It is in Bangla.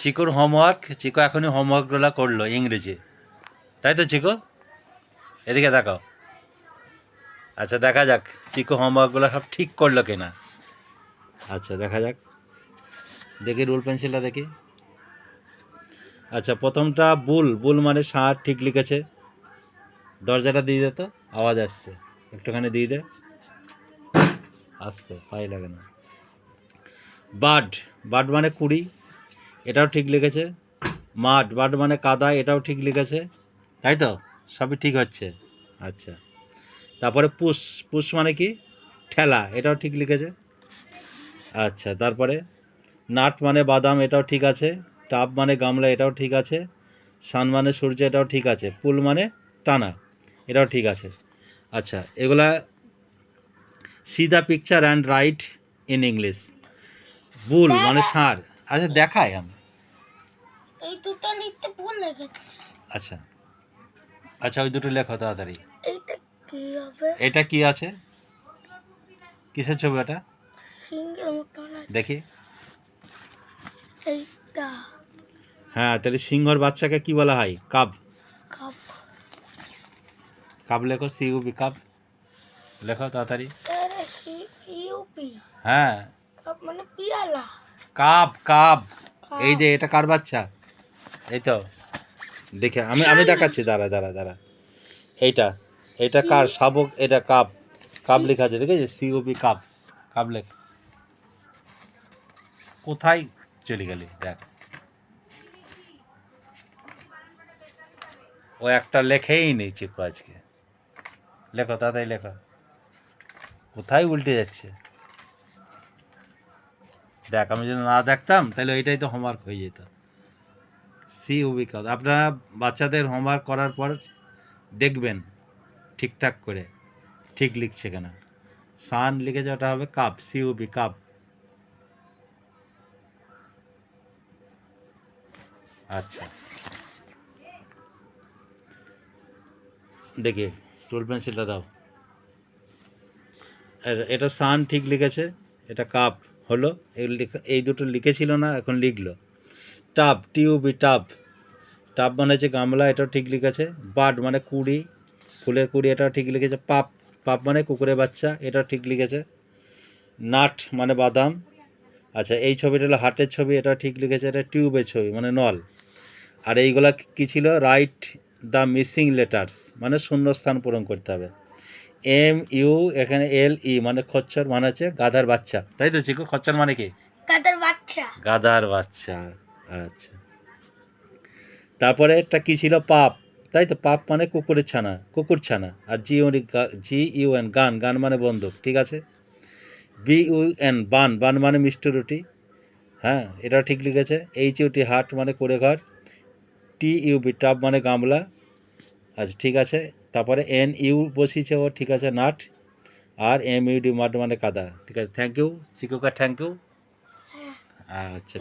চিকুর হোমওয়ার্ক চিকু এখনই হোমওয়ার্কগুলো করল ইংরেজি। তাই তো চিকু? এদিকে দেখাও। আচ্ছা দেখা যাক চিকু হোমওয়ার্কগুলো সব ঠিক করল কিনা। আচ্ছা দেখা যাক। দেখি রুল পেন্সিলটা দেখি। আচ্ছা প্রথমটা বুল বুল মানে ষাঁড় ঠিক লিখেছে। দরজাটা দিয়ে দে তো, আওয়াজ আসছে। একটুখানি দিয়ে দে। আসতে পাই লাগে না। বাড বাড মানে কুড়ি। এটাও ঠিক লিখেছে। মাঠ বাড মানে কাদা, এটাও ঠিক লিখেছে। তাই তো? সবই ঠিক হচ্ছে। আচ্ছা। তারপরে পুষ পুষ মানে কি? ঠেলা, এটাও ঠিক লিখেছে। আচ্ছা তারপরে নাট মানে বাদাম, এটাও ঠিক আছে। টাব মানে গামলা, এটাও ঠিক আছে। সান মানে সূর্য, এটাও ঠিক আছে। পুল মানে টানা, এটাও ঠিক আছে। আচ্ছা এগুলা see the picture and write in English bull মানে ষাঁড় আচ্ছা দেখাই আমি। এই দুটো লিখতে ভুল লেগেছে। আচ্ছা। আচ্ছা ওই দুটো লেখো তাড়াতাড়ি। এইটা কি হবে? এটা কি আছে? কিসের ছবি এটা সিঙ্গেল মতন দেখি। এইটা। হ্যাঁ তাহলে সিংহর বাচ্চাকে কি বলা হয়? কাব কাপ কাব লেখো সি ইউবি কাব লেখো তাড়াতাড়ি। হ্যাঁ। মানে পিয়ালা। কাব কাব কাপ। এই যে এটা কার বাচ্চা? এই তো দেখে আমি আমি দেখাচ্ছি দাঁড়া দাঁড়া দাঁড়া। এইটা এটা কার শাবক? এটা কাপ। কাপ লেখা আছে দেখেছিস সিওপি কাপ। কাপ লেখ। কোথায় চলে গেলি? দেখ। ও একটা লেখেই নেই চিকু আজকে। লেখো তাড়াতাড়ি লেখো। কোথায় উল্টে যাচ্ছে? দেখ আমি যদি না দেখতাম তাহলে ওইটাই তো হোমওয়ার্ক হয়ে যেত। সি উবিকাদ আপনারা বাচ্চাদের হোমওয়ার্ক করার পর দেখবেন ঠিকঠাক করে। ঠিক লিখছে কেনা। সান লিখেছে ওটা হবে কাপ সি উবি কাপ। আচ্ছা। দেখি টুল পেন্সিলটা দাও। এটা সান ঠিক লিখেছে, এটা কাপ হলো লেখা- এই দুটো লিখেছিল না, এখন লিখলো। টাব টিউবি টাব। টাব মানে হচ্ছে গামলা এটাও ঠিক লিখেছে। বাড মানে কুড়ি ফুলের কুড়ি এটাও ঠিক লিখেছে। পাপ পাপ মানে কুকুরের বাচ্চা এটাও ঠিক লিখেছে। নাট মানে বাদাম। আচ্ছা এই ছবিটা হলো হাটের ছবি এটা ঠিক লিখেছে। এটা টিউবের ছবি মানে নল। আর এইগুলা কি ছিল? রাইট দ্য মিসিং লেটার্স মানে শূন্যস্থান পূরণ করতে হবে। এম ইউ এখানে এল ই মানে খচ্চর মানে হচ্ছে গাধার বাচ্চা। তাই তো চিকু? খচ্চর মানে কি? কাদের বাচ্চা। গাধার বাচ্চা। আচ্ছা। তারপরে একটা কি ছিল? পাপ। তাই তো? পাপ মানে কুকুরের ছানা কুকুর ছানা। আর G U G U N gun. Gun মানে বন্দুক ঠিক আছে? B U N bun. Bun মানে মিষ্টি রুটি। হ্যাঁ এটা ঠিক লিখেছে। এইচ ইউটি হাট মানে করে ঘর টি ইউ বি টাব মানে গামলা। আচ্ছা ঠিক আছে? তারপরে এন ইউ বসিয়েছে ও ঠিক আছে নাট। আর এম ইউডি মাঠ মানে কাদা। ঠিক আছে? Thank you. চিকুকা thank you. আচ্ছা।